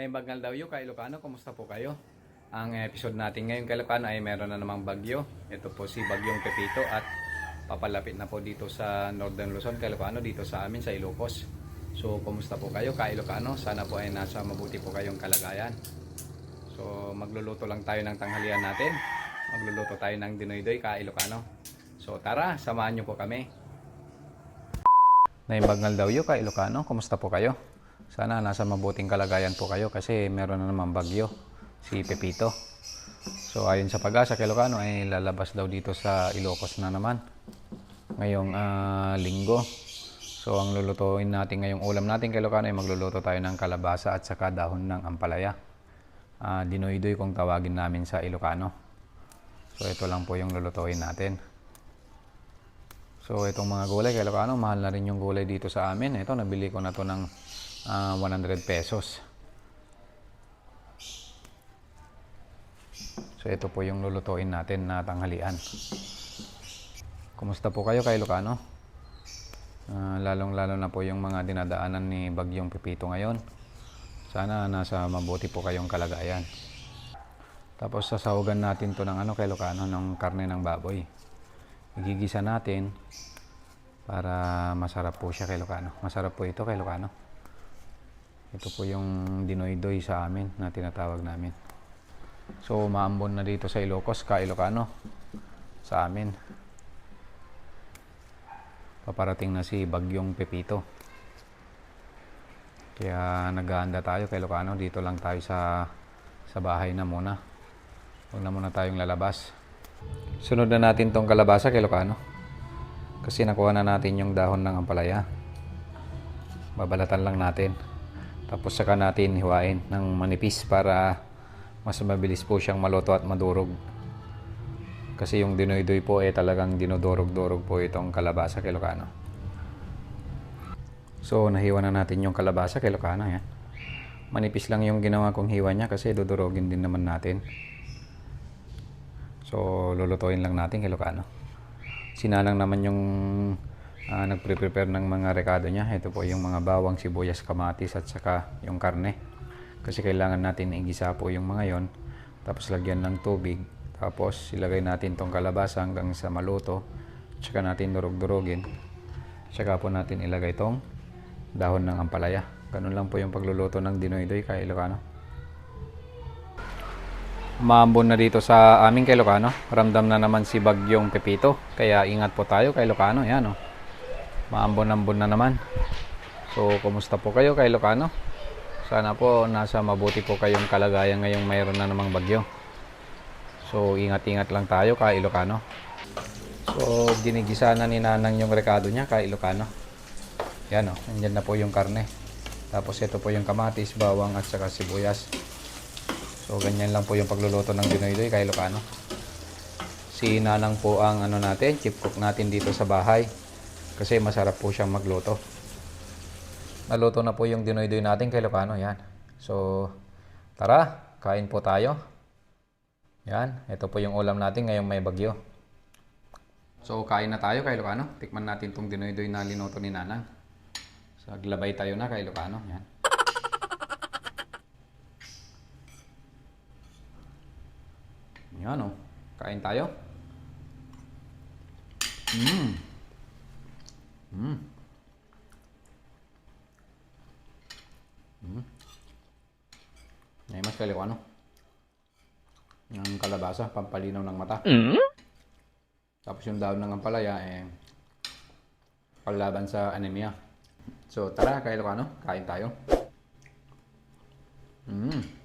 Naimbagal daw yung kay Ilocano, kumusta po kayo? Ang episode natin ngayon kay ay meron na namang bagyo. Ito po si Bagyong Pepito at papalapit na po dito sa Northern Luzon kay dito sa amin sa Ilocos. So, kumusta po kayo kay Ilocano? Sana po ay nasa mabuti po kayong kalagayan. So, magluluto lang tayo ng tanghalian natin. Magluluto tayo ng dinoydoy kay Ilocano. So, tara, samahan niyo po kami. Naimbagal daw yung kay Ilocano, kumusta po kayo? Sana nasa mabuting kalagayan po kayo kasi meron na naman bagyo si Pepito. So ayon sa pag-asa kay Ilocano ay lalabas daw dito sa Ilocos na naman ngayong ah, linggo. So ang lulutuin natin ngayong ulam natin kay Ilocano ay magluluto tayo ng kalabasa at saka dahon ng ampalaya. Ah, dinoydoy kung tawagin namin sa Ilocano. So ito lang po yung lulutuin natin. So itong mga gulay kay Ilocano, mahal na rin yung gulay dito sa amin. Ito nabili ko na to ng ah, 100 pesos. So ito po yung lulutuin natin na tanghalian. Kumusta po kayo kay Ilocano? Ah, lalong-lalo na po yung mga dinadaanan ni Bagyong Pipito ngayon. Sana nasa mabuti po kayong kalagayan. Tapos sasahugan natin to ng ano kay Ilocano, ng karne ng baboy. Igigisa natin para masarap po siya kay Ilocano. Masarap po ito kay Ilocano. Ito po yung dinoydoy sa amin na tinatawag namin. So, maambon na dito sa Ilocos, ka Ilocano, sa amin. Paparating na si Bagyong Pepito. Kaya naghahanda tayo kay Ilocano. Dito lang tayo sa, sa bahay na muna. Huwag na muna tayong lalabas. Sunod na natin tong kalabasa kay Ilocano. Kasi nakuha na natin yung dahon ng ampalaya. Babalatan lang natin. Tapos saka natin hiwain ng manipis para mas mabilis po siyang maluto at madurog. Kasi yung dinoydoy po eh talagang dinodorog-dorog po itong kalabasa kay Ilocano. So nahiwa na natin yung kalabasa kay Ilocano yan. Manipis lang yung ginawa kong hiwa niya kasi dudurogin din naman natin. So lulutuin lang natin kay Ilocano. Sinanang naman yung ah, nagpre-prepare ng mga rekado niya. Ito po yung mga bawang, sibuyas, kamatis at saka yung karne. Kasi kailangan natin igisa po yung mga yon. Tapos lagyan ng tubig. Tapos ilagay natin tong kalabasa hanggang sa maluto. Tsaka natin durog-durogin. Tsaka po natin ilagay tong dahon ng ampalaya. Ganun lang po yung pagluluto ng dinoydoy kay Ilocano. Maambon na dito sa aming kay Ilocano. Ramdam na naman si Bagyong Pepito. Kaya ingat po tayo kay Ilocano. Yan o. Maambon-ambon na naman. So, kumusta po kayo kay Ilocano? Sana po nasa mabuti po kayong kalagayan ngayong mayroon na namang bagyo. So, ingat-ingat lang tayo kay Ilocano. So, ginigisa na ni Nanang yung rekado niya kay Ilocano. Yan o, nandyan na po yung karne. Tapos ito po yung kamatis, bawang at saka sibuyas. So, ganyan lang po yung pagluluto ng dinoydoy kay Ilocano. Si Nanang po ang ano natin, chief cook natin dito sa bahay. Kasi masarap po siyang magluto. Naluto na po yung dinoydoy natin kay Ilocano, yan. So, tara, kain po tayo. Yan, ito po yung ulam natin ngayong may bagyo. So, kain na tayo kay Ilocano. Tikman natin tong dinoydoy na linuto ni Nanang. So, glabay tayo na kay Ilocano, yan. Yan oh. Kain tayo. Mmm. Mmm. Mm. May mas kali ko ano? Yung kalabasa, pampalinaw ng mata. Tapos yung daon ng ampalaya, eh, paglaban sa anemia. So, tara, kailo ka ano? Kain tayo. Mm.